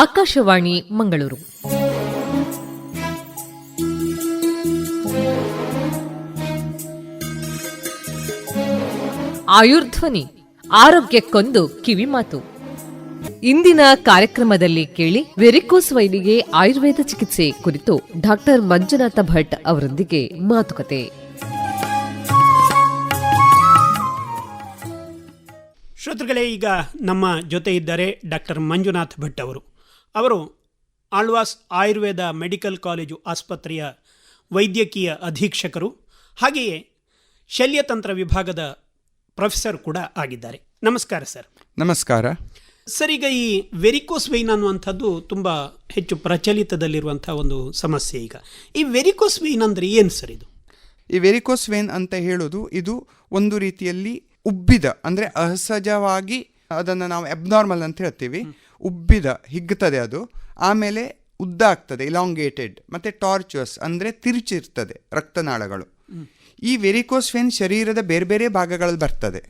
ಆಕಾಶವಾಣಿ ಮಂಗಳೂರು. ಆಯುರ್ಧ್ವನಿ, ಆರೋಗ್ಯಕ್ಕೊಂದು ಕಿವಿಮಾತು ಇಂದಿನ ಕಾರ್ಯಕ್ರಮದಲ್ಲಿ ಕೇಳಿ ವೆರಿಕೋಸ್ ವೈನಿಗೆ ಆಯುರ್ವೇದ ಚಿಕಿತ್ಸೆ ಕುರಿತು ಡಾಕ್ಟರ್ ಮಂಜುನಾಥ ಭಟ್ ಅವರೊಂದಿಗೆ ಮಾತುಕತೆ. ಶ್ರೋತೃಗಳೇ, ಈಗ ನಮ್ಮ ಜೊತೆ ಇದ್ದಾರೆ ಡಾಕ್ಟರ್ ಮಂಜುನಾಥ್ ಭಟ್ ಅವರು. ಅವರು ಆಳ್ವಾಸ್ ಆಯುರ್ವೇದ ಮೆಡಿಕಲ್ ಕಾಲೇಜು ಆಸ್ಪತ್ರೆಯ ವೈದ್ಯಕೀಯ ಅಧೀಕ್ಷಕರು ಹಾಗೆಯೇ ಶಲ್ಯತಂತ್ರ ವಿಭಾಗದ ಪ್ರೊಫೆಸರ್ ಕೂಡ ಆಗಿದ್ದಾರೆ. ನಮಸ್ಕಾರ ಸರ್. ನಮಸ್ಕಾರ. ಸರ್ ಈಗ ಈ ವೆರಿಕೋಸ್ ವೈನ್ ಅನ್ನುವಂಥದ್ದು ತುಂಬ ಹೆಚ್ಚು ಪ್ರಚಲಿತದಲ್ಲಿರುವಂಥ ಒಂದು ಸಮಸ್ಯೆ ಈಗ. ಈ ವೆರಿಕೋಸ್ ವೈನ್ ಅಂದರೆ ಏನು ಸರ್ ಇದು? ಈ ವೆರಿಕೋಸ್ ವೇನ್ ಅಂತ ಹೇಳೋದು ಇದು ಒಂದು ರೀತಿಯಲ್ಲಿ ಉಬ್ಬಿದ ಅಂದರೆ ಅಸಹಜವಾಗಿ ಅದನ್ನು ನಾವು ಅಬ್ನಾರ್ಮಲ್ ಅಂತ ಹೇಳ್ತೀವಿ. ಉಬ್ಬಿದ ಹಿಗ್ಗುತ್ತದೆ ಅದು. ಆಮೇಲೆ ಉದ್ದ ಆಗ್ತದೆ ಇಲಾಂಗೇಟೆಡ್ ಮತ್ತು ಟಾರ್ಚುವಸ್ ಅಂದರೆ ತಿರುಚಿರ್ತದೆ ರಕ್ತನಾಳಗಳು. ಈ ವೆರಿಕೋಸ್ ವೆನ್ ಶರೀರದ ಬೇರೆ ಬೇರೆ ಭಾಗಗಳಲ್ಲಿ ಬರ್ತದೆ.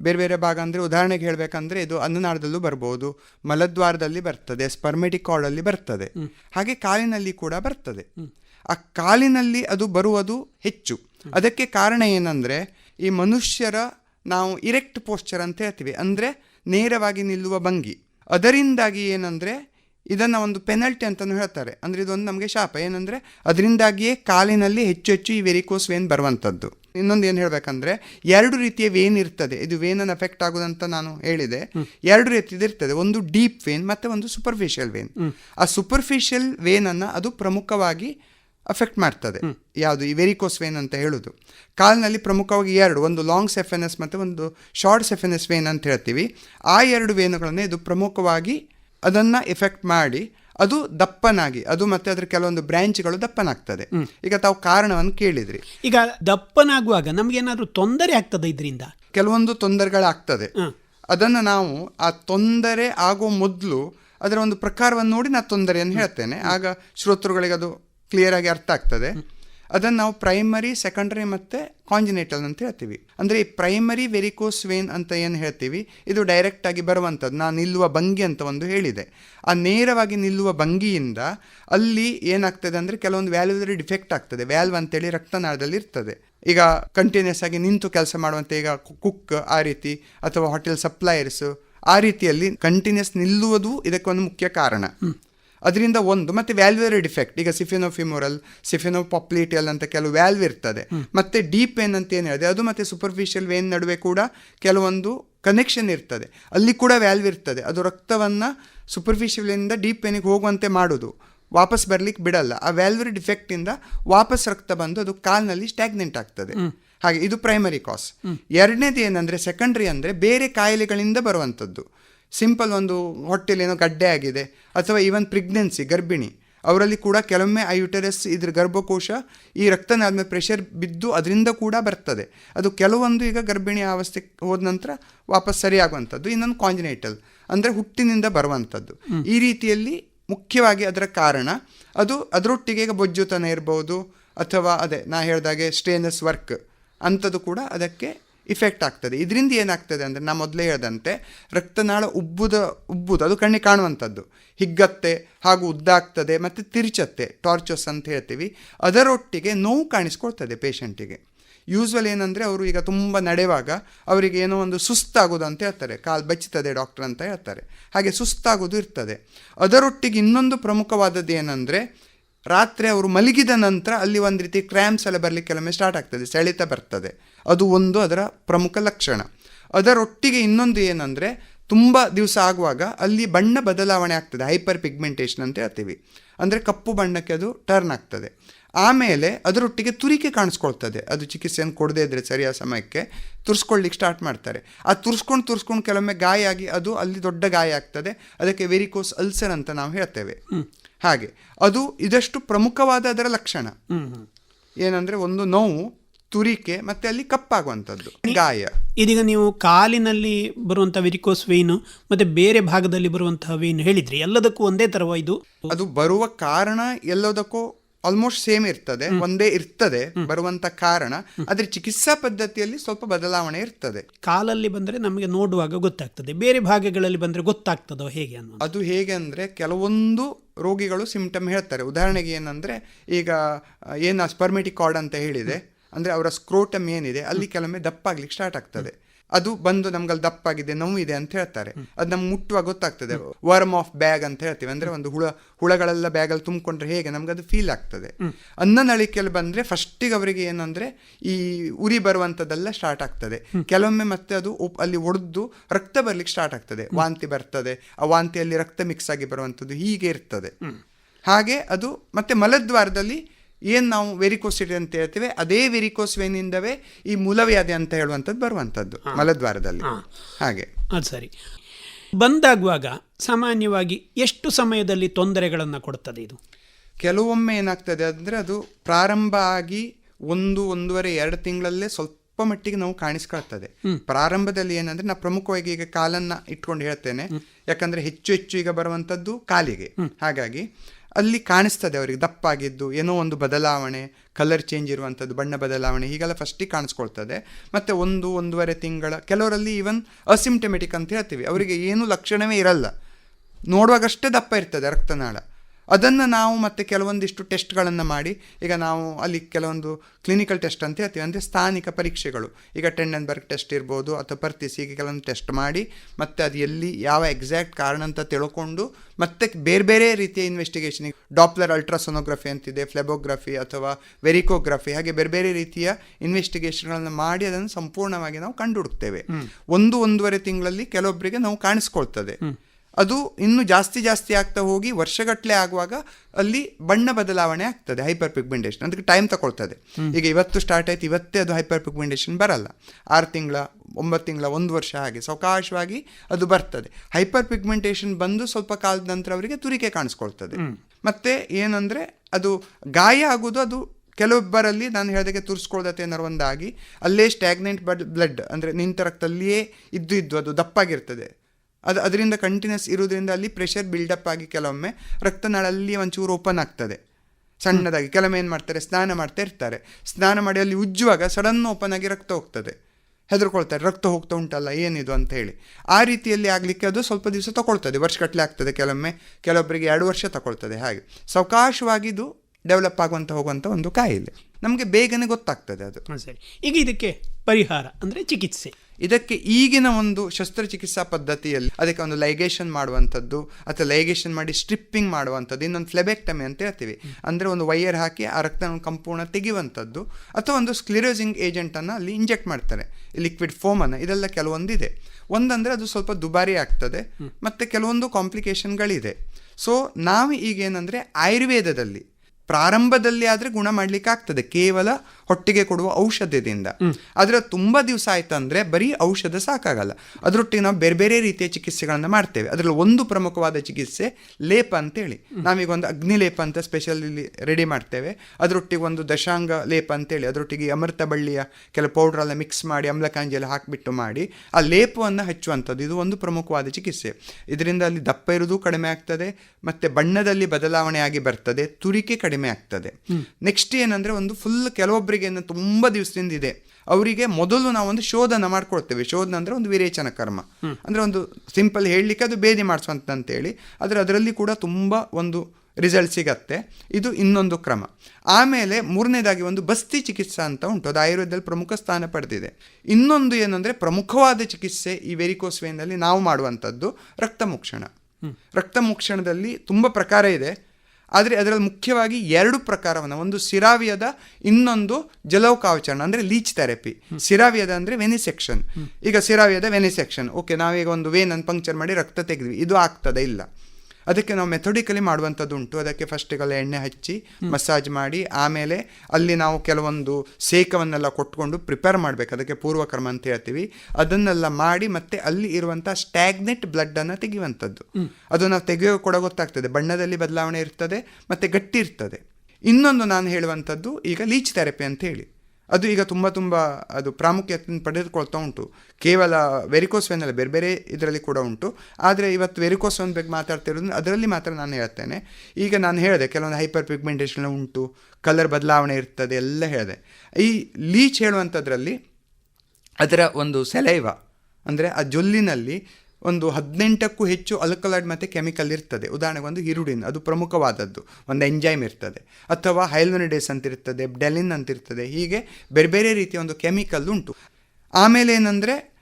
ಬೇರೆ ಬೇರೆ ಭಾಗ ಅಂದರೆ ಉದಾಹರಣೆಗೆ ಹೇಳಬೇಕಂದ್ರೆ ಇದು ಅನ್ನನಾಳದಲ್ಲೂ ಬರ್ಬೋದು ಮಲದ್ವಾರದಲ್ಲಿ ಬರ್ತದೆ ಸ್ಪರ್ಮೆಟಿಕ್ ಅಲ್ಲಿ ಬರ್ತದೆ. ಹಾಗೆ ಕಾಲಿನಲ್ಲಿ ಕೂಡ ಬರ್ತದೆ. ಆ ಕಾಲಿನಲ್ಲಿ ಅದು ಬರುವುದು ಹೆಚ್ಚು. ಅದಕ್ಕೆ ಕಾರಣ ಏನಂದರೆ ಈ ಮನುಷ್ಯರ ನಾವು ಇರೆಕ್ಟ್ ಪೋಸ್ಚರ್ ಅಂತ ಹೇಳ್ತೀವಿ. ಅಂದರೆ ನೇರವಾಗಿ ನಿಲ್ಲುವ ಭಂಗಿ. ಅದರಿಂದಾಗಿ ಏನಂದ್ರೆ ಇದನ್ನ ಒಂದು ಪೆನಲ್ಟಿ ಅಂತಲೂ ಹೇಳ್ತಾರೆ. ಅಂದ್ರೆ ಇದೊಂದು ನಮಗೆ ಶಾಪ. ಏನಂದ್ರೆ ಅದರಿಂದಾಗಿಯೇ ಕಾಲಿನಲ್ಲಿ ಹೆಚ್ಚು ಹೆಚ್ಚು ಈ ವೆರಿಕೋಸ್ ವೇನ್ ಬರುವಂಥದ್ದು ಇನ್ನೊಂದು ಏನು ಹೇಳಬೇಕಂದ್ರೆ ಎರಡು ರೀತಿಯ ವೇನ್ ಇರ್ತದೆ. ಇದು ವೇನನ್ನು ಎಫೆಕ್ಟ್ ಆಗೋದಂತ ನಾನು ಹೇಳಿದೆ. ಎರಡು ರೀತಿಯದು ಇರ್ತದೆ. ಒಂದು ಡೀಪ್ ವೇನ್ ಮತ್ತೆ ಒಂದು ಸೂಪರ್ಫಿಷಿಯಲ್ ವೇನ್ ಆ ಸೂಪರ್ಫಿಷಿಯಲ್ ವೇನನ್ನು ಅದು ಪ್ರಮುಖವಾಗಿ ಅಫೆಕ್ಟ್ ಮಾಡ್ತದೆ. ಯಾವುದು? ಈ ವೆರಿಕೋಸ್ ವೇನ್ ಅಂತ ಹೇಳೋದು. ಕಾಲಿನಲ್ಲಿ ಪ್ರಮುಖವಾಗಿ ಎರಡು ಒಂದು ಲಾಂಗ್ ಸೆಫೆನಸ್ ಮತ್ತು ಒಂದು ಶಾರ್ಟ್ ಸೆಫೆನಸ್ ವೇನ್ ಅಂತ ಹೇಳ್ತೀವಿ. ಆ ಎರಡು ವೇನುಗಳನ್ನು ಇದು ಪ್ರಮುಖವಾಗಿ ಅದನ್ನ ಎಫೆಕ್ಟ್ ಮಾಡಿ ಅದು ದಪ್ಪನಾಗಿ ಅದು ಮತ್ತೆ ಅದರ ಕೆಲವೊಂದು ಬ್ರಾಂಚ್ಗಳು ದಪ್ಪನಾಗ್ತದೆ. ಈಗ ತಾವು ಕಾರಣವನ್ನು ಕೇಳಿದ್ರಿ. ಈಗ ದಪ್ಪನಾಗುವಾಗ ನಮಗೇನಾದರೂ ತೊಂದರೆ ಆಗ್ತದೆ ಇದರಿಂದ? ಕೆಲವೊಂದು ತೊಂದರೆಗಳಾಗ್ತದೆ. ಅದನ್ನು ನಾವು ಆ ತೊಂದರೆ ಆಗೋ ಮೊದಲು ಅದರ ಒಂದು ಪ್ರಕಾರವನ್ನು ನೋಡಿ ನಾ ತೊಂದರೆಯನ್ನು ಹೇಳ್ತೇನೆ. ಆಗ ಶ್ರೋತೃಗಳಿಗೆ ಅದು ಕ್ಲಿಯರ್ ಆಗಿ ಅರ್ಥ ಆಗ್ತದೆ. ಅದನ್ನು ನಾವು ಪ್ರೈಮರಿ ಸೆಕೆಂಡರಿ ಮತ್ತು ಕಾಂಜಿನೇಟಲ್ ಅಂತ ಹೇಳ್ತೀವಿ. ಅಂದರೆ ಈ ಪ್ರೈಮರಿ ವೆರಿಕೋಸ್ ವೇನ್ ಅಂತ ಏನು ಹೇಳ್ತೀವಿ? ಇದು ಡೈರೆಕ್ಟ್ ಆಗಿ ಬರುವಂಥದ್ದು. ನಾನು ನಿಲ್ಲುವ ಭಂಗಿ ಅಂತ ಒಂದು ಹೇಳಿದೆ. ಆ ನೇರವಾಗಿ ನಿಲ್ಲುವ ಭಂಗಿಯಿಂದ ಅಲ್ಲಿ ಏನಾಗ್ತದೆ ಅಂದರೆ ಕೆಲವೊಂದು ವ್ಯಾಲ್ಯೂದರಿ ಡಿಫೆಕ್ಟ್ ಆಗ್ತದೆ. ವ್ಯಾಲ್ವ್ ಅಂತೇಳಿ ರಕ್ತನಾಳದಲ್ಲಿ ಇರ್ತದೆ. ಈಗ ಕಂಟಿನ್ಯೂಸ್ ಆಗಿ ನಿಂತು ಕೆಲಸ ಮಾಡುವಂಥ ಈಗ ಕುಕ್ ಆ ರೀತಿ ಅಥವಾ ಹೋಟೆಲ್ ಸಪ್ಲೈಯರ್ಸು ಆ ರೀತಿಯಲ್ಲಿ ಕಂಟಿನ್ಯೂಸ್ ನಿಲ್ಲುವುದು ಇದಕ್ಕೆ ಒಂದು ಮುಖ್ಯ ಕಾರಣ. ಅದರಿಂದ ಒಂದು ಮತ್ತೆ ವ್ಯಾಲ್ವೇರಿ ಡಿಫೆಕ್ಟ್ ಈಗ ಸಿಫಿನೋಫಿಮೋರಲ್ ಸಿಫಿನೋಪಾಪ್ಲಿಟಿಯಲ್ ಅಂತ ಕೆಲವು ವ್ಯಾಲ್ವ್ ಇರ್ತದೆ. ಮತ್ತೆ ಡೀಪ್ ವೇನ್ ಅಂತ ಏನು ಹೇಳಿದೆ ಅದು ಮತ್ತೆ ಸೂಪರ್ಫಿಷಿಯಲ್ ವೇನ್ ನಡುವೆ ಕೂಡ ಕೆಲವೊಂದು ಕನೆಕ್ಷನ್ ಇರ್ತದೆ. ಅಲ್ಲಿ ಕೂಡ ವ್ಯಾಲ್ವ್ ಇರ್ತದೆ. ಅದು ರಕ್ತವನ್ನು ಸೂಪರ್ಫಿಷಿಯಲ್ ಇಂದ ಡೀಪ್ ವೇನಿಗೆ ಹೋಗುವಂತೆ ಮಾಡೋದು. ವಾಪಸ್ ಬರ್ಲಿಕ್ಕೆ ಬಿಡಲ್ಲ. ಆ ವ್ಯಾಲ್ವರಿ ಡಿಫೆಕ್ಟಿಂದ ವಾಪಸ್ ರಕ್ತ ಬಂದು ಅದು ಕಾಲ್ನಲ್ಲಿ ಸ್ಟ್ಯಾಗ್ನೆಂಟ್ ಆಗ್ತದೆ. ಹಾಗೆ ಇದು ಪ್ರೈಮರಿ ಕಾಸ್ ಎರಡನೇದು ಏನಂದ್ರೆ ಸೆಕೆಂಡ್ರಿ ಅಂದ್ರೆ ಬೇರೆ ಕಾಯಿಲೆಗಳಿಂದ ಬರುವಂಥದ್ದು ಸಿಂಪಲ್ ಒಂದು ಹೊಟ್ಟೆಲೇನೋ ಗಡ್ಡೆ ಆಗಿದೆ ಅಥವಾ ಈವನ್ ಪ್ರೆಗ್ನೆನ್ಸಿ ಗರ್ಭಿಣಿ. ಅವರಲ್ಲಿ ಕೂಡ ಕೆಲವೊಮ್ಮೆ ಆ ಯುಟೆರಸ್ ಇದ್ರ ಗರ್ಭಕೋಶ ಈ ರಕ್ತನಾದ ಮೇಲೆ ಪ್ರೆಷರ್ ಬಿದ್ದು ಅದರಿಂದ ಕೂಡ ಬರ್ತದೆ. ಅದು ಕೆಲವೊಂದು ಈಗ ಗರ್ಭಿಣಿ ಅವಸ್ಥೆ ಹೋದ ನಂತರ ವಾಪಸ್ ಸರಿಯಾಗುವಂಥದ್ದು ಇನ್ನೊಂದು ಕಾಂಜಿನೇಟಲ್ ಅಂದರೆ ಹುಟ್ಟಿನಿಂದ ಬರುವಂಥದ್ದು. ಈ ರೀತಿಯಲ್ಲಿ ಮುಖ್ಯವಾಗಿ ಅದರ ಕಾರಣ ಅದು ಅದರೊಟ್ಟಿಗೆ ಈಗ ಬೊಜ್ಜುತನ ಇರ್ಬೋದು ಅಥವಾ ಅದೇ ನಾ ಹೇಳಿದಾಗೆ ಸ್ಟೇನ್ಲೆಸ್ ವರ್ಕ್ ಅಂಥದ್ದು ಕೂಡ ಅದಕ್ಕೆ ಇಫೆಕ್ಟ್ ಆಗ್ತದೆ. ಇದರಿಂದ ಏನಾಗ್ತದೆ ಅಂದರೆ ನಾ ಮೊದಲೇ ಹೇಳಿದಂತೆ ರಕ್ತನಾಳ ಉಬ್ಬುದ, ಉಬ್ಬುದು, ಅದು ಕಣ್ಣಿಗೆ ಕಾಣುವಂಥದ್ದು. ಹಿಗ್ಗತ್ತೆ, ಹಾಗೂ ಉದ್ದಾಗ್ತದೆ ಮತ್ತು ತಿರುಚತ್ತೆ ಟಾರ್ಚಸ್ ಅಂತ ಹೇಳ್ತೀವಿ. ಅದರೊಟ್ಟಿಗೆ ನೋವು ಕಾಣಿಸ್ಕೊಳ್ತದೆ ಪೇಷಂಟಿಗೆ ಯೂಸ್ವಲ್ ಏನಂದರೆ ಅವರು ಈಗ ತುಂಬ ನಡೆಯುವಾಗ ಅವರಿಗೆ ಏನೋ ಒಂದು ಸುಸ್ತಾಗೋದು ಅಂತ ಹೇಳ್ತಾರೆ. ಕಾಲು ಬಚ್ಚುತ್ತದೆ ಡಾಕ್ಟರ್ ಅಂತ ಹೇಳ್ತಾರೆ. ಹಾಗೆ ಸುಸ್ತಾಗೋದು ಇರ್ತದೆ. ಅದರೊಟ್ಟಿಗೆ ಇನ್ನೊಂದು ಪ್ರಮುಖವಾದದ್ದು ಏನಂದರೆ ರಾತ್ರಿ ಅವರು ಮಲಗಿದ ನಂತರ ಅಲ್ಲಿ ಒಂದು ರೀತಿ ಕ್ರ್ಯಾಂಪ್ಸ್ ಎಲ್ಲ ಬರಲಿಕ್ಕೆ ಕೆಲವೊಮ್ಮೆ ಸ್ಟಾರ್ಟ್ ಆಗ್ತದೆ, ಸೆಳೆತ ಬರ್ತದೆ. ಅದು ಒಂದು ಅದರ ಪ್ರಮುಖ ಲಕ್ಷಣ. ಅದರೊಟ್ಟಿಗೆ ಇನ್ನೊಂದು ಏನಂದರೆ, ತುಂಬ ದಿವಸ ಆಗುವಾಗ ಅಲ್ಲಿ ಬಣ್ಣ ಬದಲಾವಣೆ ಆಗ್ತದೆ, ಹೈಪರ್ ಪಿಗ್ಮೆಂಟೇಷನ್ ಅಂತ ಹೇಳ್ತೀವಿ. ಅಂದರೆ ಕಪ್ಪು ಬಣ್ಣಕ್ಕೆ ಅದು ಟರ್ನ್ ಆಗ್ತದೆ. ಆಮೇಲೆ ಅದರೊಟ್ಟಿಗೆ ತುರಿಕೆ ಕಾಣಿಸ್ಕೊಳ್ತದೆ. ಅದು ಚಿಕಿತ್ಸೆಯನ್ನು ಕೊಡದೇ ಇದ್ದರೆ ಸರಿಯಾದ ಸಮಯಕ್ಕೆ ತುರ್ಸ್ಕೊಳ್ಳಿಕ್ಕೆ ಸ್ಟಾರ್ಟ್ ಮಾಡ್ತಾರೆ. ಆ ತುರ್ಸ್ಕೊಂಡು ತುರ್ಸ್ಕೊಂಡು ಕೆಲವೊಮ್ಮೆ ಗಾಯ ಆಗಿ ಅದು ಅಲ್ಲಿ ದೊಡ್ಡ ಗಾಯ ಆಗ್ತದೆ. ಅದಕ್ಕೆ ವೆರಿಕೋಸ್ ಅಲ್ಸರ್ ಅಂತ ನಾವು ಹೇಳ್ತೇವೆ. ಹಾಗೆ ಅದು ಇದಷ್ಟು ಪ್ರಮುಖವಾದ ಅದರ ಲಕ್ಷಣ. ಏನಂದ್ರೆ ಒಂದು ನೋವು ತುರಿಕೆ ಮತ್ತೆ ಅಲ್ಲಿ ಕಪ್ಪಾಗುವಂಥದ್ದು ಗಾಯ. ಇದೀಗ ನೀವು ಕಾಲಿನಲ್ಲಿ ಬರುವಂಥ ವೆರಿಕೋಸ್ ವೇನು ಮತ್ತೆ ಬೇರೆ ಭಾಗದಲ್ಲಿ ಬರುವಂತಹ ವೇನು ಹೇಳಿದ್ರಿ. ಎಲ್ಲದಕ್ಕೂ ಒಂದೇ ತರವ ಇದು? ಅದು ಬರುವ ಕಾರಣ ಎಲ್ಲದಕ್ಕೂ ಆಲ್ಮೋಸ್ಟ್ ಸೇಮ್ ಇರ್ತದೆ ಒಂದೇ ಇರ್ತದೆ ಬರುವಂತ ಕಾರಣ ಆದ್ರೆ ಚಿಕಿತ್ಸಾ ಪದ್ಧತಿಯಲ್ಲಿ ಸ್ವಲ್ಪ ಬದಲಾವಣೆ ಇರ್ತದೆ. ಕಾಲಲ್ಲಿ ಬಂದ್ರೆ ನಮಗೆ ನೋಡುವಾಗ ಗೊತ್ತಾಗ್ತದೆ ಬೇರೆ ಭಾಗಗಳಲ್ಲಿ ಬಂದ್ರೆ ಗೊತ್ತಾಗ್ತದೋ ಹೇಗೆ ಅನ್ನೋದು. ಅದು ಹೇಗೆ ಅಂದ್ರೆ ಕೆಲವೊಂದು ರೋಗಿಗಳು ಸಿಂಪ್ಟಮ್ ಹೇಳ್ತಾರೆ. ಉದಾಹರಣೆಗೆ ಏನಂದ್ರೆ ಈಗ ಏನ ಏನು ಸ್ಪರ್ಮೆಟಿಕ್ ಕಾರ್ಡ್ ಅಂತ ಹೇಳಿದೆ ಅಂದ್ರೆ ಅವರ ಸ್ಕ್ರೋಟಮ್ ಏನಿದೆ ಅಲ್ಲಿ ಕೆಲವೊಮ್ಮೆ ದಪ್ಪಾಗ್ಲಿಕ್ಕೆ ಸ್ಟಾರ್ಟ್ ಆಗ್ತದೆ. ಅದು ಬಂದು ನಮ್ಗಲ್ಲಿ ದಪ್ಪಾಗಿದೆ ನೋವಿದೆ ಅಂತ ಹೇಳ್ತಾರೆ. ಅದು ನಮ್ಗೆ ಮುಟ್ಟುವಾಗ ಗೊತ್ತಾಗ್ತದೆ. ವರ್ಮ್ ಆಫ್ ಬ್ಯಾಗ್ ಅಂತ ಹೇಳ್ತೀವಿ. ಅಂದ್ರೆ ಒಂದು ಹುಳ ಹುಳಗಳೆಲ್ಲ ಬ್ಯಾಗಲ್ಲಿ ತುಂಬಿಕೊಂಡ್ರೆ ಹೇಗೆ ನಮ್ಗೆ ಅದು ಫೀಲ್ ಆಗ್ತದೆ. ಅನ್ನ ನಳಿಕೆಯಲ್ಲಿ ಬಂದ್ರೆ ಫಸ್ಟಿಗೆ ಅವರಿಗೆ ಏನಂದ್ರೆ ಈ ಉರಿ ಬರುವಂಥದ್ದೆಲ್ಲ ಸ್ಟಾರ್ಟ್ ಆಗ್ತದೆ. ಕೆಲವೊಮ್ಮೆ ಮತ್ತೆ ಅದು ಅಲ್ಲಿ ಒಡೆದು ರಕ್ತ ಬರ್ಲಿಕ್ಕೆ ಸ್ಟಾರ್ಟ್ ಆಗ್ತದೆ. ವಾಂತಿ ಬರ್ತದೆ. ಆ ವಾಂತಿಯಲ್ಲಿ ರಕ್ತ ಮಿಕ್ಸ್ ಆಗಿ ಬರುವಂಥದ್ದು ಹೀಗೆ ಇರ್ತದೆ. ಹಾಗೆ ಅದು ಮತ್ತೆ ಮಲದ್ವಾರದಲ್ಲಿ ಏನು ನಾವು ವೆರಿಕೋಸಿಟಿ ಅಂತ ಹೇಳ್ತೇವೆ ಅದೇ ವೆರಿಕೋಸ್ ವೇನಿಂದವೇ ಈ ಮೂಲವ್ಯಾಧಿ ಅಂತ ಹೇಳುವಂಥದ್ದು ಬರುವಂಥದ್ದು ಮಲದ್ವಾರದಲ್ಲಿ. ಹಾಗೆ. ಅದು ಸರಿ. ಬಂದಾಗುವಾಗ ಸಾಮಾನ್ಯವಾಗಿ ಎಷ್ಟು ಸಮಯದಲ್ಲಿ ತೊಂದರೆಗಳನ್ನು ಕೊಡ್ತದೆ ಇದು? ಕೆಲವೊಮ್ಮೆ ಏನಾಗ್ತದೆ ಅಂದರೆ ಅದು ಪ್ರಾರಂಭ ಆಗಿ ಒಂದು ಒಂದೂವರೆ ಎರಡು ತಿಂಗಳಲ್ಲೇ ಸ್ವಲ್ಪ ಮಟ್ಟಿಗೆ ನಾವು ಕಾಣಿಸ್ಕೊಳ್ತದೆ. ಪ್ರಾರಂಭದಲ್ಲಿ ಏನಂದ್ರೆ ನಾ ಪ್ರಮುಖವಾಗಿ ಈಗ ಕಾಲನ್ನ ಇಟ್ಕೊಂಡು ಹೇಳ್ತೇನೆ. ಯಾಕಂದ್ರೆ ಹೆಚ್ಚು ಹೆಚ್ಚು ಈಗ ಬರುವಂಥದ್ದು ಕಾಲಿಗೆ. ಹಾಗಾಗಿ ಅಲ್ಲಿ ಕಾಣಿಸ್ತದೆ ಅವರಿಗೆ, ದಪ್ಪಾಗಿದ್ದು, ಏನೋ ಒಂದು ಬದಲಾವಣೆ ಕಲರ್ ಚೇಂಜ್ ಇರುವಂಥದ್ದು, ಬಣ್ಣ ಬದಲಾವಣೆ, ಹೀಗೆಲ್ಲ ಫಸ್ಟಿಗೆ ಕಾಣಿಸ್ಕೊಳ್ತದೆ. ಮತ್ತು ಒಂದು, ಒಂದೂವರೆ ತಿಂಗಳ, ಕೆಲವರಲ್ಲಿ ಈವನ್ ಅಸಿಮ್ಟಮೆಟಿಕ್ ಅಂತ ಹೇಳ್ತೀವಿ. ಅವರಿಗೆ ಏನು ಲಕ್ಷಣವೇ ಇರಲ್ಲ. ನೋಡುವಾಗಷ್ಟೇ ದಪ್ಪ ಇರ್ತದೆ ರಕ್ತನಾಳ. ಅದನ್ನು ನಾವು ಮತ್ತೆ ಕೆಲವೊಂದಿಷ್ಟು ಟೆಸ್ಟ್ಗಳನ್ನು ಮಾಡಿ ಈಗ ನಾವು ಅಲ್ಲಿ ಕೆಲವೊಂದು ಕ್ಲಿನಿಕಲ್ ಟೆಸ್ಟ್ ಅಂತ ಹೇಳ್ತೀವಿ ಅಂದರೆ ಸ್ಥಾನಿಕ ಪರೀಕ್ಷೆಗಳು. ಈಗ ಟೆಂಡನ್ಬರ್ಗ್ ಟೆಸ್ಟ್ ಇರ್ಬೋದು ಅಥವಾ ಪರ್ತಿಸ್ ಹೀಗೆ ಕೆಲವೊಂದು ಟೆಸ್ಟ್ ಮಾಡಿ ಮತ್ತೆ ಅದು ಎಲ್ಲಿ ಯಾವ ಎಕ್ಸಾಕ್ಟ್ ಕಾರಣ ಅಂತ ತಿಳ್ಕೊಂಡು ಮತ್ತೆ ಬೇರೆ ಬೇರೆ ರೀತಿಯ ಇನ್ವೆಸ್ಟಿಗೇಷನ್ ಡಾಪ್ಲರ್ ಅಲ್ಟ್ರಾಸೋನೋಗ್ರಫಿ ಅಂತಿದೆ ಫ್ಲೆಬೋಗ್ರಫಿ ಅಥವಾ ವೆರಿಕೋಗ್ರಫಿ ಹಾಗೆ ಬೇರೆ ಬೇರೆ ರೀತಿಯ ಇನ್ವೆಸ್ಟಿಗೇಷನ್ಗಳನ್ನು ಮಾಡಿ ಅದನ್ನು ಸಂಪೂರ್ಣವಾಗಿ ನಾವು ಕಂಡು ಕಂಡುಹುಡುಕ್ತೇವೆ ಒಂದು ಒಂದೂವರೆ ತಿಂಗಳಲ್ಲಿ ಕೆಲವೊಬ್ಬರಿಗೆ ನಾವು ಕಾಣಿಸ್ಕೊಳ್ತದೆ. ಅದು ಇನ್ನು ಜಾಸ್ತಿ ಜಾಸ್ತಿ ಆಗ್ತಾ ಹೋಗಿ ವರ್ಷಗಟ್ಟಲೆ ಆಗುವಾಗ ಅಲ್ಲಿ ಬಣ್ಣ ಬದಲಾವಣೆ ಆಗ್ತದೆ ಹೈಪರ್ ಪಿಗ್ಮೆಂಟೇಷನ್ ಅದಕ್ಕೆ ಟೈಮ್ ತಗೊಳ್ತದೆ ಈಗ ಇವತ್ತು ಸ್ಟಾರ್ಟ್ ಆಯ್ತು ಇವತ್ತೇ ಅದು ಹೈಪರ್ ಪಿಗ್ಮೆಂಟೇಷನ್ ಬರಲ್ಲ. ಆರು ತಿಂಗಳ ಒಂಬತ್ತು ತಿಂಗಳ ಒಂದು ವರ್ಷ ಹಾಗೆ ಸಾವಕಾಶವಾಗಿ ಅದು ಬರ್ತದೆ. ಹೈಪರ್ ಪಿಗ್ಮೆಂಟೇಷನ್ ಬಂದು ಸ್ವಲ್ಪ ಕಾಲದ ನಂತರ ಅವರಿಗೆ ತುರಿಕೆ ಕಾಣಿಸ್ಕೊಳ್ತದೆ. ಮತ್ತೆ ಏನಂದ್ರೆ ಅದು ಗಾಯ ಆಗೋದು ಅದು ಕೆಲವೊಬ್ಬರಲ್ಲಿ ನಾನು ಹೇಳಿದಾಗೆ ತುರ್ಸ್ಕೊಳ್ದತೆ ಏನಾರು ಒಂದಾಗಿ ಅಲ್ಲೇ ಸ್ಟ್ಯಾಗ್ನೆಂಟ್ ಬ್ಲಡ್ ಅಂದರೆ ನಿಂತ ರಕ್ತದಲ್ಲಿಯೇ ಇದ್ದು ಇದ್ದು ಅದು ದಪ್ಪಾಗಿರ್ತದೆ. ಅದು, ಅದರಿಂದ ಕಂಟಿನ್ಯೂಸ್ ಇರೋದ್ರಿಂದ ಅಲ್ಲಿ ಪ್ರೆಷರ್ ಬಿಲ್ಡಪ್ ಆಗಿ ಕೆಲವೊಮ್ಮೆ ರಕ್ತನಾಳಲ್ಲಿ ಒಂಚೂರು ಓಪನ್ ಆಗ್ತದೆ. ಸಣ್ಣದಾಗಿ ಕೆಲವೊಮ್ಮೆ ಏನು ಮಾಡ್ತಾರೆ, ಸ್ನಾನ ಮಾಡ್ತಾ ಇರ್ತಾರೆ. ಸ್ನಾನ ಮಾಡಿ ಅಲ್ಲಿ ಉಜ್ಜುವಾಗ ಸಡನ್ ಓಪನ್ ಆಗಿ ರಕ್ತ ಹೋಗ್ತದೆ. ಹೆದರ್ಕೊಳ್ತಾರೆ, ರಕ್ತ ಹೋಗ್ತಾ ಉಂಟಲ್ಲ, ಏನಿದು ಅಂತ ಹೇಳಿ. ಆ ರೀತಿಯಲ್ಲಿ ಆಗಲಿಕ್ಕೆ ಅದು ಸ್ವಲ್ಪ ದಿವಸ ತಗೊಳ್ತದೆ ವರ್ಷಗಟ್ಟಲೆ ಆಗ್ತದೆ ಕೆಲವೊಮ್ಮೆ, ಕೆಲವೊಬ್ಬರಿಗೆ ಎರಡು ವರ್ಷ ತಗೊಳ್ತದೆ ಹಾಗೆ. ಸಾವಕಾಶವಾಗಿ ಇದು ಡೆವಲಪ್ ಆಗುವಂಥ ಹೋಗುವಂಥ ಒಂದು ಕಾಯಿಲೆ. ನಮಗೆ ಬೇಗನೆ ಗೊತ್ತಾಗ್ತದೆ ಅದು. ಸರಿ. ಈಗ ಇದಕ್ಕೆ ಪರಿಹಾರ ಅಂದರೆ ಚಿಕಿತ್ಸೆ. ಇದಕ್ಕೆ ಈಗಿನ ಒಂದು ಶಸ್ತ್ರಚಿಕಿತ್ಸಾ ಪದ್ಧತಿಯಲ್ಲಿ ಅದಕ್ಕೆ ಒಂದು ಲೈಗೇಷನ್ ಮಾಡುವಂಥದ್ದು ಅಥವಾ ಲೈಗೇಷನ್ ಮಾಡಿ ಸ್ಟ್ರಿಪ್ಪಿಂಗ್ ಮಾಡುವಂಥದ್ದು ಇನ್ನೊಂದು ಫ್ಲೆಬೆಕ್ಟಮಿ ಅಂತ ಹೇಳ್ತೀವಿ. ಅಂದರೆ ಒಂದು ವೈಯರ್ ಹಾಕಿ ಆ ರಕ್ತವನ್ನು ಸಂಪೂರ್ಣ ತೆಗೆಯುವಂಥದ್ದು ಅಥವಾ ಒಂದು ಸ್ಕ್ಲಿರೋಸಿಂಗ್ ಏಜೆಂಟನ್ನು ಅಲ್ಲಿ ಇಂಜೆಕ್ಟ್ ಮಾಡ್ತಾರೆ. ಲಿಕ್ವಿಡ್ ಫೋಮನ್ನು ಇದೆಲ್ಲ ಕೆಲವೊಂದಿದೆ. ಒಂದಂದರೆ ಅದು ಸ್ವಲ್ಪ ದುಬಾರಿ ಆಗ್ತದೆ. ಮತ್ತು ಕೆಲವೊಂದು ಕಾಂಪ್ಲಿಕೇಶನ್ಗಳಿದೆ ಸೊ ನಾವು ಈಗ ಏನಂದರೆ ಆಯುರ್ವೇದದಲ್ಲಿ ಪ್ರಾರಂಭದಲ್ಲಿ ಆದರೆ ಗುಣ ಮಾಡ್ಲಿಕ್ಕೆ ಆಗ್ತದೆ ಕೇವಲ ಹೊಟ್ಟೆಗೆ ಕೊಡುವ ಔಷಧದಿಂದ. ಆದರೆ ತುಂಬ ದಿವಸ ಆಯ್ತಂದ್ರೆ ಬರೀ ಔಷಧ ಸಾಕಾಗಲ್ಲ. ಅದರೊಟ್ಟಿಗೆ ನಾವು ಬೇರೆ ಬೇರೆ ರೀತಿಯ ಚಿಕಿತ್ಸೆಗಳನ್ನು ಮಾಡ್ತೇವೆ. ಅದರಲ್ಲಿ ಒಂದು ಪ್ರಮುಖವಾದ ಚಿಕಿತ್ಸೆ ಲೇಪ ಅಂತೇಳಿ. ನಾವೀಗ ಒಂದು ಅಗ್ನಿ ಲೇಪ ಅಂತ ಸ್ಪೆಷಲ್ ಇಲ್ಲಿ ರೆಡಿ ಮಾಡ್ತೇವೆ. ಅದರೊಟ್ಟಿಗೆ ಒಂದು ದಶಾಂಗ ಲೇಪ ಅಂತೇಳಿ. ಅದರೊಟ್ಟಿಗೆ ಅಮೃತ ಬಳ್ಳಿಯ ಕೆಲವು ಪೌಡರ್ ಎಲ್ಲ ಮಿಕ್ಸ್ ಮಾಡಿ ಅಮ್ಲಕಾಂಜಿ ಎಲ್ಲ ಹಾಕಿಬಿಟ್ಟು ಮಾಡಿ ಆ ಲೇಪವನ್ನು ಹಚ್ಚುವಂಥದ್ದು. ಇದು ಒಂದು ಪ್ರಮುಖವಾದ ಚಿಕಿತ್ಸೆ. ಇದರಿಂದ ಅಲ್ಲಿ ದಪ್ಪ ಇರುವುದು ಕಡಿಮೆ ಆಗ್ತದೆ ಮತ್ತೆ ಬಣ್ಣದಲ್ಲಿ ಬದಲಾವಣೆ ಆಗಿ ಬರ್ತದೆ ತುರಿಕೆ ಕಡಿಮೆ ಆಗ್ತದೆ. ನೆಕ್ಸ್ಟ್ ಏನಂದ್ರೆ ಒಂದು ಫುಲ್ ಕೆಲವೊಬ್ಬರಿಗೆ ಏನು ತುಂಬಾ ದಿವಸದಿಂದ ಇದೆ. ಅವರಿಗೆ ಮೊದಲು ನಾವು ಒಂದು ಶೋಧನ ಮಾಡ್ಕೊಳ್ತೇವೆ. ಶೋಧನ ಅಂದರೆ ಒಂದು ವಿರೇಚನ ಕರ್ಮ. ಅಂದ್ರೆ ಒಂದು ಸಿಂಪಲ್ ಹೇಳಲಿಕ್ಕೆ ಅದು ಬೇದಿ ಅಂತೇಳಿ ಆದರೆ ಅದರಲ್ಲಿ ಕೂಡ ತುಂಬಾ ಒಂದು ರಿಸಲ್ಟ್ ಸಿಗತ್ತೆ. ಇದು ಇನ್ನೊಂದು ಕ್ರಮ. ಆಮೇಲೆ ಮೂರನೇದಾಗಿ ಒಂದು ಬಸ್ತಿ ಚಿಕಿತ್ಸಾ ಅಂತ ಉಂಟು. ಅದು ಆಯುರ್ವೇದದಲ್ಲಿ ಪ್ರಮುಖ ಸ್ಥಾನ ಪಡೆದಿದೆ. ಇನ್ನೊಂದು ಏನಂದರೆ ಪ್ರಮುಖವಾದ ಚಿಕಿತ್ಸೆ ಈ ವೆರಿಕೋಸ್ವೇನಲ್ಲಿ ನಾವು ಮಾಡುವಂಥದ್ದು ರಕ್ತಮೋಕ್ಷಣ. ರಕ್ತಮೋಕ್ಷಣದಲ್ಲಿ ತುಂಬ ಪ್ರಕಾರ ಇದೆ. ಆದರೆ ಅದರಲ್ಲಿ ಮುಖ್ಯವಾಗಿ ಎರಡು ಪ್ರಕಾರವನ್ನು ಒಂದು ಸಿರಾವಿಯದ ಇನ್ನೊಂದು ಜಲೌಕಾವಚರಣ ಅಂದರೆ ಲೀಚ್ ಥೆರಪಿ ಸಿರಾವಿಯದ ಅಂದರೆ ವೆನಿಸೆಕ್ಷನ್. ಈಗ ಸಿರಾವಿಯದ ವೆನಿಸೆಕ್ಷನ್. ಓಕೆ ನಾವೀಗ ಒಂದು ವೇನನ್ನು ಪಂಕ್ಚರ್ ಮಾಡಿ ರಕ್ತ ತೆಗೆದ್ವಿ. ಇದು ಆಗ್ತದೆ ಇಲ್ಲ. ಅದಕ್ಕೆ ನಾವು ಮೆಥಡಿಕಲಿ ಮಾಡುವಂಥದ್ದು ಉಂಟು ಅದಕ್ಕೆ ಫಸ್ಟಿಗೆಲ್ಲ ಎಣ್ಣೆ ಹಚ್ಚಿ ಮಸಾಜ್ ಮಾಡಿ ಆಮೇಲೆ ಅಲ್ಲಿ ನಾವು ಕೆಲವೊಂದು ಸೇಕವನ್ನೆಲ್ಲ ಕೊಟ್ಕೊಂಡು ಪ್ರಿಪೇರ್ ಮಾಡಬೇಕು. ಅದಕ್ಕೆ ಪೂರ್ವಕ್ರಮ ಅಂತ ಹೇಳ್ತೀವಿ. ಅದನ್ನೆಲ್ಲ ಮಾಡಿ ಮತ್ತೆ ಅಲ್ಲಿ ಇರುವಂಥ ಸ್ಟ್ಯಾಗ್ನೆಟ್ ಬ್ಲಡ್ಡನ್ನು ತೆಗೆಯುವಂಥದ್ದು. ಅದು ನಾವು ತೆಗೆಯೋ ಕೂಡ ಗೊತ್ತಾಗ್ತದೆ. ಬಣ್ಣದಲ್ಲಿ ಬದಲಾವಣೆ ಇರ್ತದೆ ಮತ್ತೆ ಗಟ್ಟಿ ಇರ್ತದೆ. ಇನ್ನೊಂದು ನಾನು ಹೇಳುವಂಥದ್ದು ಈಗ ಲೀಚ್ ಥೆರಪಿ ಅಂತ ಹೇಳಿ. ಅದು ಈಗ ತುಂಬ ತುಂಬ ಅದು ಪ್ರಾಮುಖ್ಯತೆಯನ್ನು ಪಡೆದುಕೊಳ್ತಾ ಉಂಟು. ಕೇವಲ ವೆರಿಕೋಸ್ ವೆನ್ ಅಲ್ಲ ಬೇರೆ ಬೇರೆ ಇದರಲ್ಲಿ ಕೂಡ ಉಂಟು. ಆದರೆ ಇವತ್ತು ವೆರಿಕೋಸ್ ವೆನ್ ಬಗ್ಗೆ ಮಾತಾಡ್ತಿರೋದು ಅದರಲ್ಲಿ ಮಾತ್ರ ನಾನು ಹೇಳ್ತೇನೆ. ಈಗ ನಾನು ಹೇಳಿದೆ, ಕೆಲವೊಂದು ಹೈಪರ್ ಪಿಗ್ಮೆಂಟೇಷನ್ ಉಂಟು ಕಲರ್ ಬದಲಾವಣೆ ಇರ್ತದೆ, ಎಲ್ಲ ಹೇಳಿದೆ. ಈ ಲೀಚ್ ಹೇಳುವಂಥದ್ರಲ್ಲಿ ಅದರ ಒಂದು ಸೆಲೈವ, ಅಂದರೆ ಆ ಜೊಲ್ಲಿನಲ್ಲಿ ಒಂದು ಹದಿನೆಂಟಕ್ಕೂ ಹೆಚ್ಚು ಅಲ್ಕಲಾಯ್ಡ್ ಮತ್ತು ಕೆಮಿಕಲ್ ಇರ್ತದೆ. ಉದಾಹರಣೆಗೆ ಒಂದು ಹಿರುಡಿನ್ ಅದು ಪ್ರಮುಖವಾದದ್ದು. ಒಂದು ಎಂಜೈಮ್ ಇರ್ತದೆ. ಅಥವಾ ಹೈಲೋನಿಡೇಸ್ ಅಂತ ಇರ್ತದೆ ಡೆಲಿನ್ ಅಂತ ಇರ್ತದೆ. ಹೀಗೆ ಬೇರೆ ಬೇರೆ ರೀತಿಯ ಒಂದು ಕೆಮಿಕಲ್ ಉಂಟು. ಆಮೇಲೆ ಏನಂದರೆ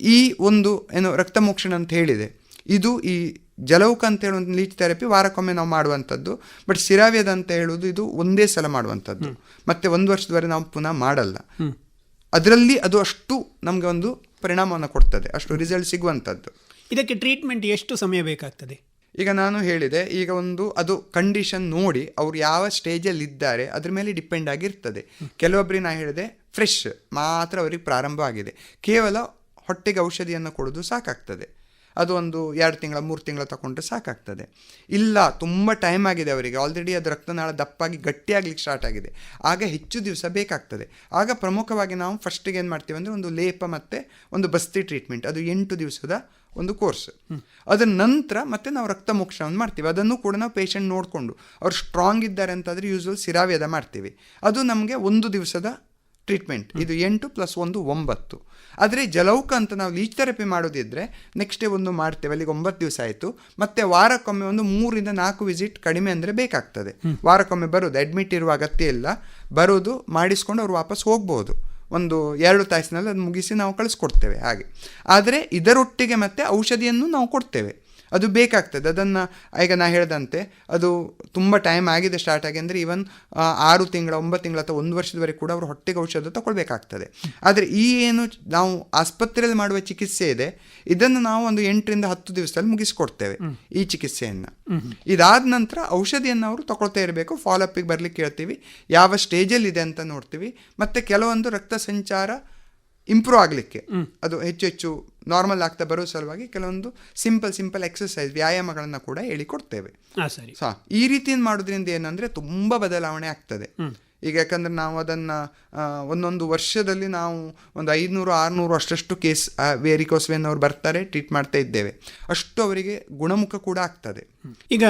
ಈ ಒಂದು ಏನು ರಕ್ತಮೋಕ್ಷಣ ಅಂತ ಹೇಳಿದೆ. ಇದು ಈ ಜಲೌಕ ಅಂತ ಹೇಳುವಂಥ ಲೀಚ್ ಥೆರಪಿ ವಾರಕ್ಕೊಮ್ಮೆ ನಾವು ಮಾಡುವಂಥದ್ದು. ಬಟ್ ಸಿರಾವ್ಯದ ಅಂತ ಹೇಳುವುದು ಇದು ಒಂದೇ ಸಲ ಮಾಡುವಂಥದ್ದು. ಮತ್ತೆ ಒಂದು ವರ್ಷದವರೆಗೆ ನಾವು ಪುನಃ ಮಾಡಲ್ಲ. ಅದರಲ್ಲಿ ಅದು ಅಷ್ಟು ನಮಗೆ ಒಂದು ಪರಿಣಾಮವನ್ನು ಕೊಡ್ತದೆ ಅಷ್ಟು ರಿಸಲ್ಟ್ ಸಿಗುವಂಥದ್ದು. ಇದಕ್ಕೆ ಟ್ರೀಟ್ಮೆಂಟ್ ಎಷ್ಟು ಸಮಯ ಬೇಕಾಗ್ತದೆ? ಈಗ ನಾನು ಹೇಳಿದೆ ಈಗ ಒಂದು ಅದು ಕಂಡೀಷನ್ ನೋಡಿ ಅವರು ಯಾವ ಸ್ಟೇಜಲ್ಲಿ ಇದ್ದಾರೆ ಅದ್ರ ಮೇಲೆ ಡಿಪೆಂಡ್ ಆಗಿರ್ತದೆ. ಕೆಲವೊಬ್ಬರಿಗೆ ನಾನು ಹೇಳಿದೆ ಫ್ರೆಶ್ ಮಾತ್ರ ಅವರಿಗೆ ಪ್ರಾರಂಭ ಆಗಿದೆ ಕೇವಲ ಹೊಟ್ಟೆಗೆ ಔಷಧಿಯನ್ನು ಕೊಡೋದು ಸಾಕಾಗ್ತದೆ. ಅದು ಒಂದು ಎರಡು ತಿಂಗಳ ಮೂರು ತಿಂಗಳ ತಗೊಂಡ್ರೆ ಸಾಕಾಗ್ತದೆ. ಇಲ್ಲ ತುಂಬ ಟೈಮ್ ಆಗಿದೆ ಅವರಿಗೆ. ಆಲ್ರೆಡಿ ಅದು ರಕ್ತನಾಳ ದಪ್ಪಾಗಿ ಗಟ್ಟಿಯಾಗ್ಲಿಕ್ಕೆ ಸ್ಟಾರ್ಟ್ ಆಗಿದೆ. ಆಗ ಹೆಚ್ಚು ದಿವಸ ಬೇಕಾಗ್ತದೆ. ಆಗ ಪ್ರಮುಖವಾಗಿ ನಾವು ಫಸ್ಟಿಗೆ ಏನು ಮಾಡ್ತೀವಿ ಅಂದರೆ ಒಂದು ಲೇಪ ಮತ್ತು ಒಂದು ಬಸ್ತಿ ಟ್ರೀಟ್ಮೆಂಟ್ ಅದು ಎಂಟು ದಿವಸದ ಒಂದು ಕೋರ್ಸ್ ಅದರ ನಂತರ ಮತ್ತೆ ನಾವು ರಕ್ತ ಮೋಕ್ಷವನ್ನು ಮಾಡ್ತೀವಿ. ಅದನ್ನು ಕೂಡ ನಾವು ಪೇಷಂಟ್ ನೋಡಿಕೊಂಡು. ಅವ್ರು ಸ್ಟ್ರಾಂಗ್ ಇದ್ದಾರೆ ಅಂತಾದರೆ ಯೂಸ್ವಲ್ ಸಿರಾವ್ಯದ ಮಾಡ್ತೀವಿ. ಅದು ನಮಗೆ ಒಂದು ದಿವಸದ ಟ್ರೀಟ್ಮೆಂಟ್ ಇದು ಎಂಟು ಪ್ಲಸ್ ಒಂದು ಒಂಬತ್ತು. ಆದರೆ ಜಲೌಕ ಅಂತ ನಾವು ಲೀಚ್ ಥೆರಪಿ ಮಾಡೋದಿದ್ರೆ ನೆಕ್ಸ್ಟ್ ಡೇ ಒಂದು ಮಾಡ್ತೇವೆ. ಅಲ್ಲಿಗೆ ಒಂಬತ್ತು ದಿವಸ ಆಯಿತು. ಮತ್ತು ವಾರಕ್ಕೊಮ್ಮೆ ಒಂದು ಮೂರಿಂದ ನಾಲ್ಕು ವಿಸಿಟ್ ಕಡಿಮೆ ಅಂದರೆ ಬೇಕಾಗ್ತದೆ. ವಾರಕ್ಕೊಮ್ಮೆ ಬರೋದು. ಅಡ್ಮಿಟ್ ಇರುವ ಅಗತ್ಯ ಇಲ್ಲ. ಬರೋದು ಮಾಡಿಸ್ಕೊಂಡು ಅವ್ರು ವಾಪಸ್ ಹೋಗ್ಬೋದು. ಒಂದು ಎರಡು ತಾಸಿನಲ್ಲಿ ಅದು ಮುಗಿಸಿ ನಾವು ಕಳಿಸ್ಕೊಡ್ತೇವೆ ಹಾಗೆ. ಆದರೆ ಇದರೊಟ್ಟಿಗೆ ಮತ್ತೆ ಔಷಧಿಯನ್ನು ನಾವು ಕೊಡ್ತೇವೆ. ಅದು ಬೇಕಾಗ್ತದೆ. ಅದನ್ನು ಈಗ ನಾ ಹೇಳಿದಂತೆ ಅದು ತುಂಬ ಟೈಮ್ ಆಗಿದೆ ಸ್ಟಾರ್ಟ್ ಆಗಿ ಅಂದರೆ ಈವನ್ ಆರು ತಿಂಗಳ ಒಂಬತ್ತು ತಿಂಗಳ ಅಥವಾ ಒಂದು ವರ್ಷದವರೆಗೆ ಕೂಡ ಅವರು ಹೊಟ್ಟೆಗೆ ಔಷಧ ತಗೊಳ್ಬೇಕಾಗ್ತದೆ ಆದರೆ ಈ ಏನು ನಾವು ಆಸ್ಪತ್ರೆಯಲ್ಲಿ ಮಾಡುವ ಚಿಕಿತ್ಸೆ ಇದೆ ಇದನ್ನು ನಾವು ಒಂದು ಎಂಟರಿಂದ ಹತ್ತು ದಿವಸದಲ್ಲಿ ಮುಗಿಸ್ಕೊಡ್ತೇವೆ ಈ ಚಿಕಿತ್ಸೆಯನ್ನು. ಇದಾದ ನಂತರ ಔಷಧಿಯನ್ನು ಅವರು ತಗೊಳ್ತಾ ಇರಬೇಕು ಫಾಲೋಅಪ್ಪಿಗೆ ಬರಲಿಕ್ಕೆ ಹೇಳ್ತೀವಿ ಯಾವ ಸ್ಟೇಜಲ್ಲಿ ಇದೆ ಅಂತ ನೋಡ್ತೀವಿ. ಮತ್ತು ಕೆಲವೊಂದು ರಕ್ತ ಸಂಚಾರ ಇಂಪ್ರೂವ್ ಆಗಲಿಕ್ಕೆ. ಅದು ಹೆಚ್ಚು ಹೆಚ್ಚು ನಾರ್ಮಲ್ ಆಗ್ತಾ ಬರೋ ಸಲುವಾಗಿ ಕೆಲವೊಂದು ಸಿಂಪಲ್ ಸಿಂಪಲ್ ಎಕ್ಸಸೈಸ್ ವ್ಯಾಯಾಮಗಳನ್ನು ಕೂಡ ಹೇಳಿಕೊಡ್ತೇವೆ ಈ ರೀತಿಯಿಂದ ಮಾಡೋದ್ರಿಂದ ಏನಂದ್ರೆ ತುಂಬ ಬದಲಾವಣೆ ಆಗ್ತದೆ. ಈಗ ಯಾಕಂದ್ರೆ ನಾವು ಅದನ್ನ ಒಂದೊಂದು ವರ್ಷದಲ್ಲಿ ನಾವು ಒಂದು ಐದುನೂರು ಆರುನೂರು ಅಷ್ಟಷ್ಟು ಕೇಸ್ ವೇರಿಕೋಸ್ವೆನ್ ಅವ್ರು ಬರ್ತಾರೆ ಟ್ರೀಟ್ ಮಾಡ್ತಾ ಇದ್ದೇವೆ. ಅಷ್ಟು ಅವರಿಗೆ ಗುಣಮುಖ ಕೂಡ ಆಗ್ತದೆ. ಈಗ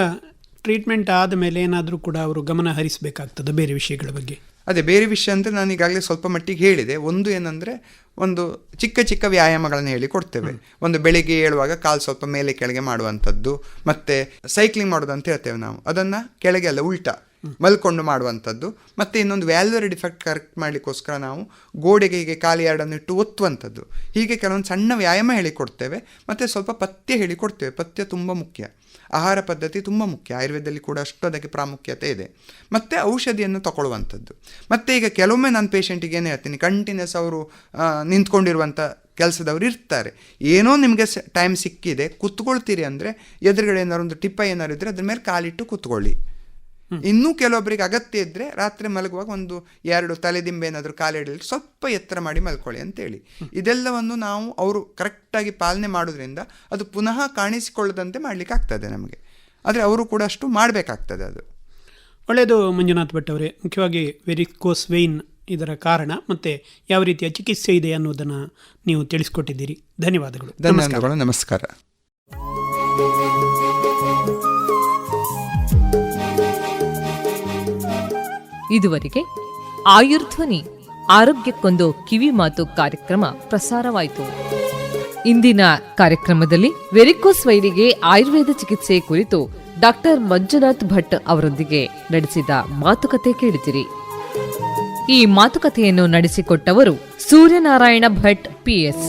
ಟ್ರೀಟ್ಮೆಂಟ್ ಆದ ಮೇಲೆ ಏನಾದರೂ ಕೂಡ ಅವರು ಗಮನ ಹರಿಸಬೇಕಾಗ್ತದೆ ಬೇರೆ ವಿಷಯಗಳ ಬಗ್ಗೆ? ಅದೇ ಬೇರೆ ವಿಷಯ ಅಂದರೆ ನಾನು ಈಗಾಗಲೇ ಸ್ವಲ್ಪ ಮಟ್ಟಿಗೆ ಹೇಳಿದೆ. ಒಂದು ಏನಂದರೆ ಒಂದು ಚಿಕ್ಕ ಚಿಕ್ಕ ವ್ಯಾಯಾಮಗಳನ್ನು ಹೇಳಿ ಕೊಡ್ತೇವೆ. ಒಂದು ಬೆಳಿಗ್ಗೆ ಏಳುವಾಗ ಕಾಲು ಸ್ವಲ್ಪ ಮೇಲೆ ಕೆಳಗೆ ಮಾಡುವಂಥದ್ದು ಮತ್ತು ಸೈಕ್ಲಿಂಗ್ ಮಾಡೋದು ಅಂತ ಹೇಳ್ತೇವೆ ನಾವು. ಅದನ್ನು ಕೆಳಗೆ ಅಲ್ಲ ಉಲ್ಟಾ. ಮಲ್ಕೊಂಡು ಮಾಡುವಂಥದ್ದು. ಮತ್ತು ಇನ್ನೊಂದು ವ್ಯಾಲ್ಯೂರ್ ಡಿಫೆಕ್ಟ್ ಕರೆಕ್ಟ್ ಮಾಡಲಿಕ್ಕೋಸ್ಕರ ನಾವು ಗೋಡೆಗೆ ಹೀಗೆ ಖಾಲಿ ಎರಡನ್ನು ಇಟ್ಟು ಒತ್ತುವಂಥದ್ದು. ಹೀಗೆ ಕೆಲವೊಂದು ಸಣ್ಣ ವ್ಯಾಯಾಮ ಹೇಳಿಕೊಡ್ತೇವೆ, ಮತ್ತು ಸ್ವಲ್ಪ ಪಥ್ಯ ಹೇಳಿಕೊಡ್ತೇವೆ. ಪಥ್ಯ ತುಂಬ ಮುಖ್ಯ. ಆಹಾರ ಪದ್ಧತಿ ತುಂಬ ಮುಖ್ಯ. ಆಯುರ್ವೇದದಲ್ಲಿ ಕೂಡ ಅಷ್ಟು ಅದಕ್ಕೆ ಪ್ರಾಮುಖ್ಯತೆ ಇದೆ. ಮತ್ತು ಔಷಧಿಯನ್ನು ತಗೊಳ್ಳುವಂಥದ್ದು. ಮತ್ತು ಈಗ ಕೆಲವೊಮ್ಮೆ ನಾನು ಪೇಷಂಟಿಗೆ ಏನು ಹೇಳ್ತೀನಿ ಕಂಟಿನ್ಯೂಸ್ ಅವರು ನಿಂತ್ಕೊಂಡಿರುವಂಥ ಕೆಲಸದವ್ರು ಇರ್ತಾರೆ. ಏನೋ ನಿಮಗೆ ಟೈಮ್ ಸಿಕ್ಕಿದೆ, ಕುತ್ಕೊಳ್ತೀರಿ ಅಂದರೆ ಎದುರುಗಡೆ ಏನಾದ್ರು ಒಂದು ಟಿಪ್ಪ ಏನಾದ್ರು ಇದ್ದರೆ ಅದ್ರ ಮೇಲೆ ಕಾಲಿಟ್ಟು ಕುತ್ಕೊಳ್ಳಿ. ಇನ್ನೂ ಕೆಲವೊಬ್ಬರಿಗೆ ಅಗತ್ಯ ಇದ್ದರೆ ರಾತ್ರಿ ಮಲಗುವಾಗ ಒಂದು ಎರಡು ತಲೆದಿಂಬೆ ಏನಾದರೂ ಕಾಲಿಡಲಿ ಸ್ವಲ್ಪ ಎತ್ತರ ಮಾಡಿ ಮಲ್ಕೊಳ್ಳಿ ಅಂತೇಳಿ. ಇದೆಲ್ಲವನ್ನು ನಾವು ಅವರು ಕರೆಕ್ಟಾಗಿ ಪಾಲನೆ ಮಾಡೋದ್ರಿಂದ ಅದು ಪುನಃ ಕಾಣಿಸಿಕೊಳ್ಳದಂತೆ ಮಾಡಲಿಕ್ಕೆ ಆಗ್ತದೆ ನಮಗೆ. ಆದರೆ ಅವರು ಕೂಡ ಅಷ್ಟು ಮಾಡಬೇಕಾಗ್ತದೆ ಅದು. ಒಳ್ಳೆಯದು ಮಂಜುನಾಥ್ ಭಟ್ ಅವರೇ. ಮುಖ್ಯವಾಗಿ ವೆರಿಕೋಸ್ ವೆಯಿನ್ ಇದರ ಕಾರಣ ಮತ್ತು ಯಾವ ರೀತಿಯ ಚಿಕಿತ್ಸೆ ಇದೆ ಅನ್ನೋದನ್ನು ನೀವು ತಿಳಿಸ್ಕೊಟ್ಟಿದ್ದೀರಿ. ಧನ್ಯವಾದಗಳು. ಧನ್ಯವಾದಗಳು. ನಮಸ್ಕಾರ. ಇದುವರೆಗೆ ಆಯುರ್ಧ್ವನಿ ಆರೋಗ್ಯಕ್ಕೊಂದು ಕಿವಿ ಮಾತು ಕಾರ್ಯಕ್ರಮ ಪ್ರಸಾರವಾಯಿತು. ಇಂದಿನ ಕಾರ್ಯಕ್ರಮದಲ್ಲಿ ವೆರಿಕೋಸ್ ವೈರಿಗೆ ಆಯುರ್ವೇದ ಚಿಕಿತ್ಸೆ ಕುರಿತು ಡಾಕ್ಟರ್ ಮಂಜುನಾಥ್ ಭಟ್ ಅವರೊಂದಿಗೆ ನಡೆಸಿದ ಮಾತುಕತೆ ಕೇಳಿದಿರಿ. ಈ ಮಾತುಕತೆಯನ್ನು ನಡೆಸಿಕೊಟ್ಟವರು ಸೂರ್ಯನಾರಾಯಣ ಭಟ್ ಪಿಎಸ್